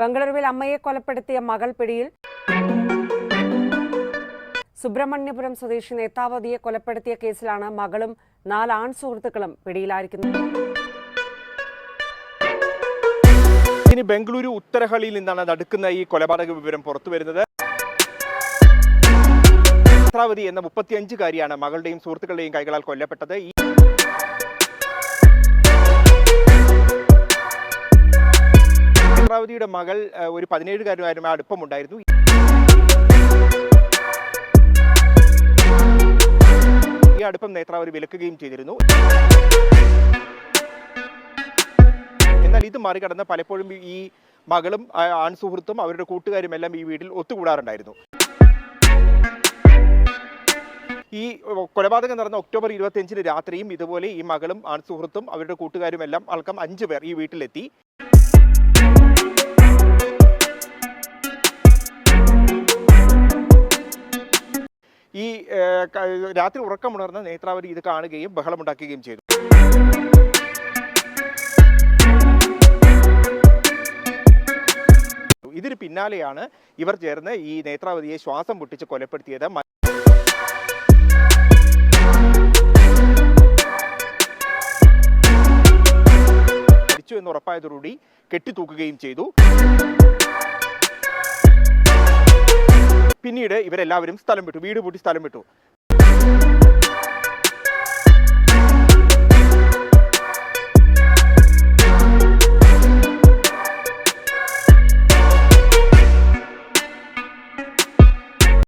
ബംഗളൂരുവിൽ അമ്മയെ കൊലപ്പെടുത്തിയ മകൾ പിടിയിൽ സുബ്രഹ്മണ്യപുരം സ്വദേശി നേതാവതിയെ കൊലപ്പെടുത്തിയ കേസിലാണ് മകളും നാല് ആൺ സുഹൃത്തുക്കളും പിടിയിലായിരിക്കുന്നത്. ഇനി ബംഗളൂരു ഉത്തരഹള്ളിയിൽ നിന്നാണ് നടുക്കുന്ന ഈ കൊലപാതക വിവരം പുറത്തു വരുന്നത്. നേത്രാവതി എന്ന മുപ്പത്തിയഞ്ചുകാരിയാണ് മകളുടെയും സുഹൃത്തുക്കളുടെയും കൈകളാൽ കൊല്ലപ്പെട്ടത്. ഈ നേത്രാവതിയുടെ മകൾ ഒരു പതിനേഴുകാരുമായിരുന്നു അടുപ്പമുണ്ടായിരുന്നു. ഈ അടുപ്പം നേത്രാവതി വിലക്കുകയും ചെയ്തിരുന്നു. എന്നാൽ ഇത് മറികടന്ന് പലപ്പോഴും ഈ മകളും ആൺ ആൺസുഹൃത്തും അവരുടെ കൂട്ടുകാരും എല്ലാം ഈ വീട്ടിൽ ഒത്തുകൂടാറുണ്ടായിരുന്നു. ഈ കൊലപാതകം നടന്ന ഒക്ടോബർ ഇരുപത്തിയഞ്ചിന് രാത്രിയും ഇതുപോലെ ഈ മകളും ആൺസുഹൃത്തും അവരുടെ കൂട്ടുകാരും എല്ലാം അടക്കം അഞ്ചു പേർ ഈ വീട്ടിലെത്തി. ഈ രാത്രി ഉറക്കമുണർന്ന നേത്രാവതി ഇത് കാണുകയും ബഹളമുണ്ടാക്കുകയും ചെയ്തു. ഇതിന് പിന്നാലെയാണ് ഇവർ ചേർന്ന് ഈ നേത്രാവതിയെ ശ്വാസം പൊട്ടിച്ച് കൊലപ്പെടുത്തിയത്. മരിച്ചു എന്ന് ഉറപ്പായതോടുകൂടി കെട്ടിത്തൂക്കുകയും ചെയ്തു. പിന്നീട് ഇവരെല്ലാവരും സ്ഥലം വിട്ടു. വീട് പൂട്ടി സ്ഥലം വിട്ടു.